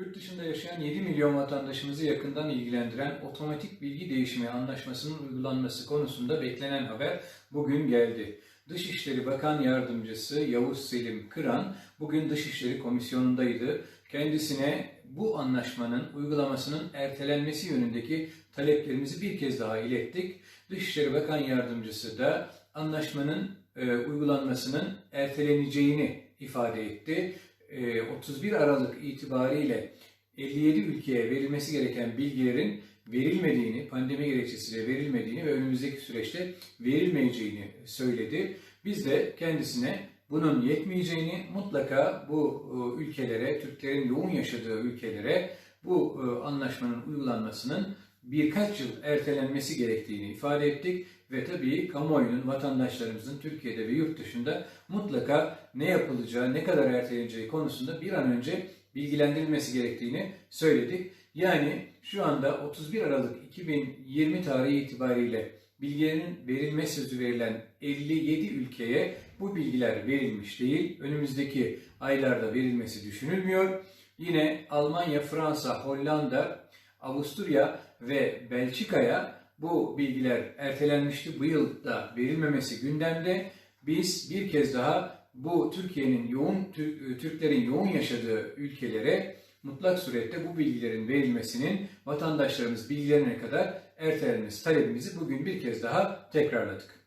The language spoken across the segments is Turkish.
Yurt dışında yaşayan 7 milyon vatandaşımızı yakından ilgilendiren otomatik bilgi değişimi anlaşmasının uygulanması konusunda beklenen haber bugün geldi. Dışişleri Bakan Yardımcısı Yavuz Selim Kıran bugün Dışişleri Komisyonu'ndaydı. Kendisine bu anlaşmanın uygulamasının ertelenmesi yönündeki taleplerimizi bir kez daha ilettik. Dışişleri Bakan Yardımcısı da anlaşmanın e, uygulanmasının erteleneceğini ifade etti. E, 31 Aralık itibariyle 57 ülkeye verilmesi gereken bilgilerin verilmediğini, pandemi gerekçesiyle verilmediğini ve önümüzdeki süreçte verilmeyeceğini söyledi. Biz de kendisine bunun yetmeyeceğini mutlaka bu e, ülkelere, Türklerin yoğun yaşadığı ülkelere bu e, anlaşmanın uygulanmasının birkaç yıl ertelenmesi gerektiğini ifade ettik ve tabii kamuoyunun, vatandaşlarımızın Türkiye'de ve yurt dışında mutlaka ne yapılacağı, ne kadar erteleneceği konusunda bir an önce bilgilendirilmesi gerektiğini söyledik. Yani şu anda 31 Aralık 2020 tarihi itibariyle bilgilerin verilme sözü verilen 57 ülkeye bu bilgiler verilmiş değil. Önümüzdeki aylarda verilmesi düşünülmüyor. Yine Almanya, Fransa, Hollanda, Avusturya ve Belçika'ya bu bilgiler ertelenmişti. Bu yıl da verilmemesi gündemde. Biz bir kez daha bu Türkiye'nin yoğun Türklerin yoğun yaşadığı ülkelere mutlak surette bu bilgilerin verilmesinin vatandaşlarımız bilgilerine kadar ertelenmesi talebimizi bugün bir kez daha tekrarladık.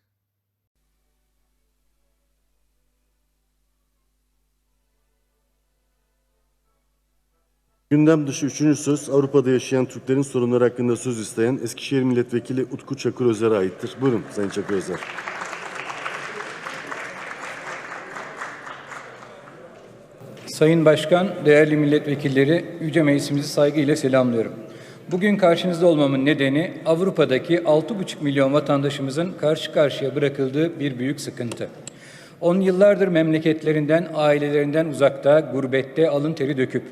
Gündem dışı üçüncü söz Avrupa'da yaşayan Türklerin sorunları hakkında söz isteyen Eskişehir Milletvekili Utku Çakır Özer'e aittir. Buyurun Sayın Çakır Özer. Sayın Başkan, değerli milletvekilleri, Yüce Meclisimizi saygıyla selamlıyorum. Bugün karşınızda olmamın nedeni Avrupa'daki 6,5 milyon vatandaşımızın karşı karşıya bırakıldığı bir büyük sıkıntı. On yıllardır memleketlerinden, ailelerinden uzakta, gurbette alın teri döküp,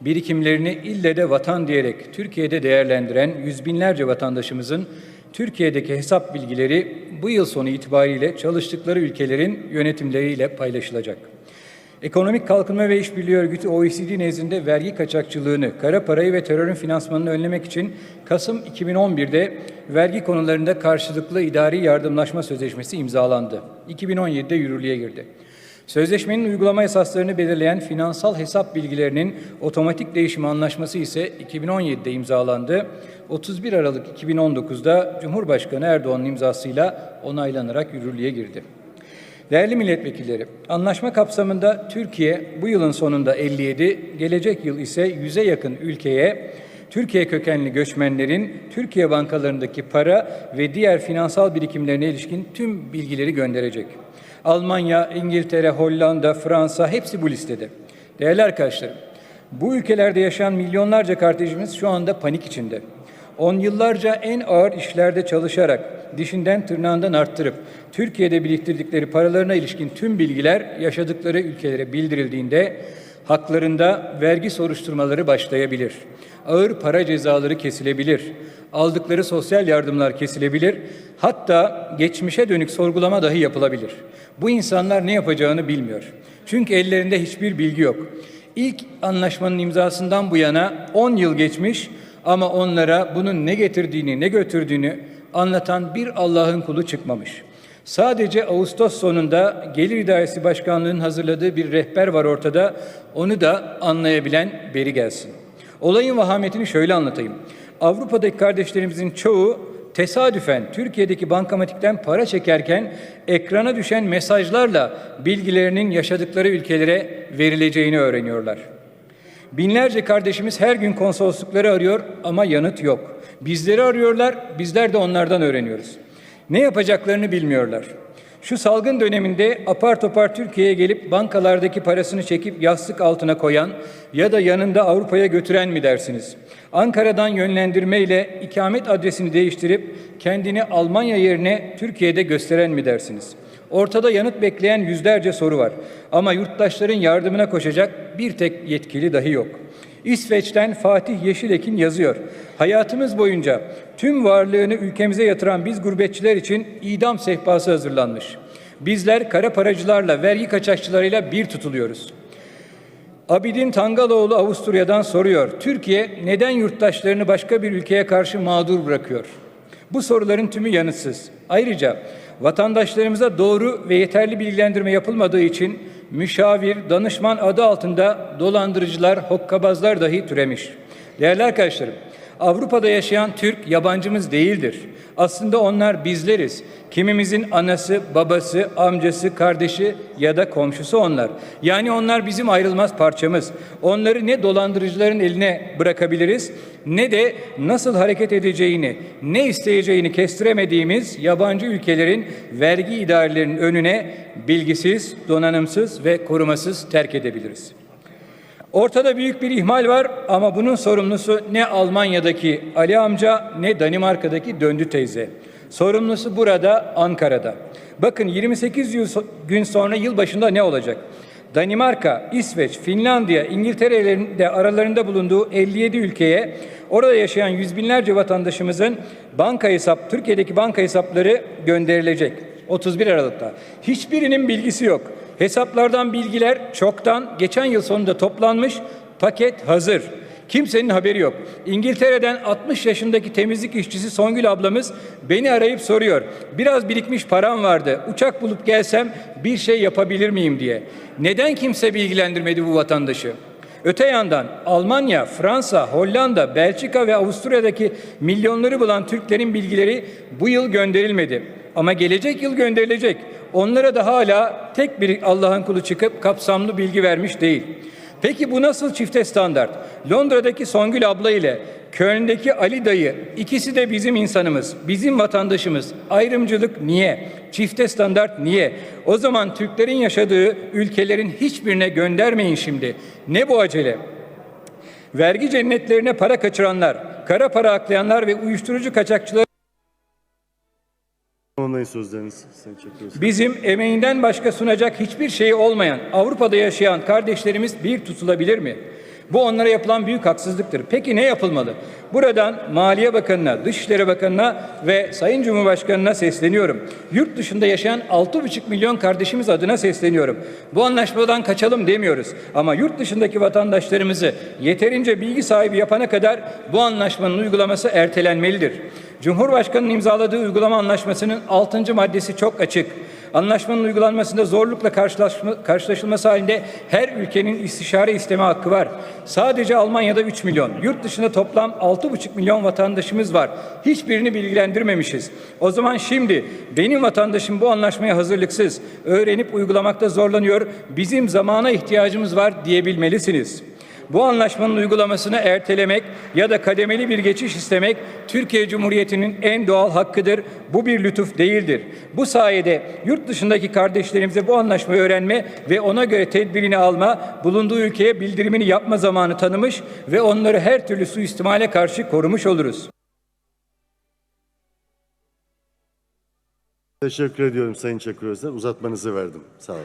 birikimlerini ille de vatan diyerek Türkiye'de değerlendiren yüz binlerce vatandaşımızın Türkiye'deki hesap bilgileri bu yıl sonu itibariyle çalıştıkları ülkelerin yönetimleriyle paylaşılacak. Ekonomik Kalkınma ve İşbirliği Örgütü OECD nezdinde vergi kaçakçılığını, kara parayı ve terörün finansmanını önlemek için Kasım 2011'de vergi konularında karşılıklı idari yardımlaşma sözleşmesi imzalandı. 2017'de yürürlüğe girdi. Sözleşmenin uygulama esaslarını belirleyen finansal hesap bilgilerinin otomatik değişimi anlaşması ise 2017'de imzalandı. 31 Aralık 2019'da Cumhurbaşkanı Erdoğan'ın imzasıyla onaylanarak yürürlüğe girdi. Değerli milletvekilleri, anlaşma kapsamında Türkiye bu yılın sonunda 57, gelecek yıl ise 100'e yakın ülkeye Türkiye kökenli göçmenlerin Türkiye bankalarındaki para ve diğer finansal birikimlerine ilişkin tüm bilgileri gönderecek. Almanya, İngiltere, Hollanda, Fransa hepsi bu listede. Değerli arkadaşlarım, bu ülkelerde yaşayan milyonlarca kardeşimiz şu anda panik içinde. On yıllarca en ağır işlerde çalışarak, dişinden tırnağından arttırıp, Türkiye'de biriktirdikleri paralarına ilişkin tüm bilgiler yaşadıkları ülkelere bildirildiğinde haklarında vergi soruşturmaları başlayabilir. Ağır para cezaları kesilebilir. Aldıkları sosyal yardımlar kesilebilir. Hatta geçmişe dönük sorgulama dahi yapılabilir. Bu insanlar ne yapacağını bilmiyor. Çünkü ellerinde hiçbir bilgi yok. İlk anlaşmanın imzasından bu yana 10 yıl geçmiş ama onlara bunun ne getirdiğini, ne götürdüğünü anlatan bir Allah'ın kulu çıkmamış. Sadece Ağustos sonunda Gelir İdaresi Başkanlığı'nın hazırladığı bir rehber var ortada. Onu da anlayabilen beri gelsin. Olayın vahametini şöyle anlatayım. Avrupa'daki kardeşlerimizin çoğu tesadüfen Türkiye'deki bankamatikten para çekerken ekrana düşen mesajlarla bilgilerinin yaşadıkları ülkelere verileceğini öğreniyorlar. Binlerce kardeşimiz her gün konsoloslukları arıyor ama yanıt yok. Bizleri arıyorlar, bizler de onlardan öğreniyoruz. Ne yapacaklarını bilmiyorlar. Şu salgın döneminde apar topar Türkiye'ye gelip bankalardaki parasını çekip yastık altına koyan ya da yanında Avrupa'ya götüren mi dersiniz? Ankara'dan yönlendirmeyle ikamet adresini değiştirip kendini Almanya yerine Türkiye'de gösteren mi dersiniz? Ortada yanıt bekleyen yüzlerce soru var. Ama yurttaşların yardımına koşacak bir tek yetkili dahi yok. İsveç'ten Fatih Yeşilekin yazıyor. Hayatımız boyunca tüm varlığını ülkemize yatıran biz gurbetçiler için idam sehpası hazırlanmış. Bizler kara paracılarla, vergi kaçakçılarıyla bir tutuluyoruz. Abidin Tangaloğlu Avusturya'dan soruyor. Türkiye neden yurttaşlarını başka bir ülkeye karşı mağdur bırakıyor? Bu soruların tümü yanıtsız. Ayrıca vatandaşlarımıza doğru ve yeterli bilgilendirme yapılmadığı için müşavir, danışman adı altında dolandırıcılar, hokkabazlar dahi türemiş. Değerli arkadaşlarım, Avrupa'da yaşayan Türk yabancımız değildir. Aslında onlar bizleriz. Kimimizin anası, babası, amcası, kardeşi ya da komşusu onlar. Yani onlar bizim ayrılmaz parçamız. Onları ne dolandırıcıların eline bırakabiliriz ne de nasıl hareket edeceğini, ne isteyeceğini kestiremediğimiz yabancı ülkelerin vergi idarelerinin önüne bilgisiz, donanımsız ve korumasız terk edebiliriz. Ortada büyük bir ihmal var ama bunun sorumlusu ne Almanya'daki Ali amca ne Danimarka'daki Döndü teyze. Sorumlusu burada Ankara'da. Bakın 28 yıl gün sonra yılbaşında ne olacak? Danimarka, İsveç, Finlandiya, İngiltere'lerin de aralarında bulunduğu 57 ülkeye orada yaşayan yüz binlerce vatandaşımızın banka hesap, Türkiye'deki banka hesapları gönderilecek 31 Aralık'ta. Hiçbirinin bilgisi yok. Hesaplardan bilgiler çoktan geçen yıl sonunda toplanmış, paket hazır. Kimsenin haberi yok. İngiltere'den 60 yaşındaki temizlik işçisi Songül ablamız beni arayıp soruyor. Biraz birikmiş param vardı. Uçak bulup gelsem bir şey yapabilir miyim diye. Neden kimse bilgilendirmedi bu vatandaşı? Öte yandan Almanya, Fransa, Hollanda, Belçika ve Avusturya'daki milyonları bulan Türklerin bilgileri bu yıl gönderilmedi. Ama gelecek yıl gönderilecek. Onlara da hala tek bir Allah'ın kulu çıkıp kapsamlı bilgi vermiş değil. Peki bu nasıl çifte standart? Londra'daki Songül abla ile Köln'deki Ali dayı ikisi de bizim insanımız, bizim vatandaşımız. Ayrımcılık niye? Çifte standart niye? O zaman Türklerin yaşadığı ülkelerin hiçbirine göndermeyin şimdi. Ne bu acele? Vergi cennetlerine para kaçıranlar, kara para aklayanlar ve uyuşturucu kaçakçıları Tamamlayın Özer. Bizim emeğinden başka sunacak hiçbir şeyi olmayan Avrupa'da yaşayan kardeşlerimiz bir tutulabilir mi? Bu onlara yapılan büyük haksızlıktır. Peki ne yapılmalı? Buradan Maliye Bakanı'na, Dışişleri Bakanı'na ve Sayın Cumhurbaşkanı'na sesleniyorum. Yurt dışında yaşayan 6,5 milyon kardeşimiz adına sesleniyorum. Bu anlaşmadan kaçalım demiyoruz. Ama yurt dışındaki vatandaşlarımızı yeterince bilgi sahibi yapana kadar bu anlaşmanın uygulaması ertelenmelidir. Cumhurbaşkanı'nın imzaladığı uygulama anlaşmasının 6. maddesi çok açık. Anlaşmanın uygulanmasında zorlukla karşılaşılması halinde her ülkenin istişare isteme hakkı var. Sadece Almanya'da 3 milyon, yurt dışında toplam 6,5 milyon vatandaşımız var. Hiçbirini bilgilendirmemişiz. O zaman şimdi benim vatandaşım bu anlaşmaya hazırlıksız, öğrenip uygulamakta zorlanıyor, bizim zamana ihtiyacımız var diyebilmelisiniz. Bu anlaşmanın uygulamasını ertelemek ya da kademeli bir geçiş istemek Türkiye Cumhuriyeti'nin en doğal hakkıdır. Bu bir lütuf değildir. Bu sayede yurt dışındaki kardeşlerimize bu anlaşmayı öğrenme ve ona göre tedbirini alma, bulunduğu ülkeye bildirimini yapma zamanı tanımış ve onları her türlü suistimale karşı korumuş oluruz. Teşekkür ediyorum Sayın Çakır Özer. Uzatmanızı verdim. Sağ olun.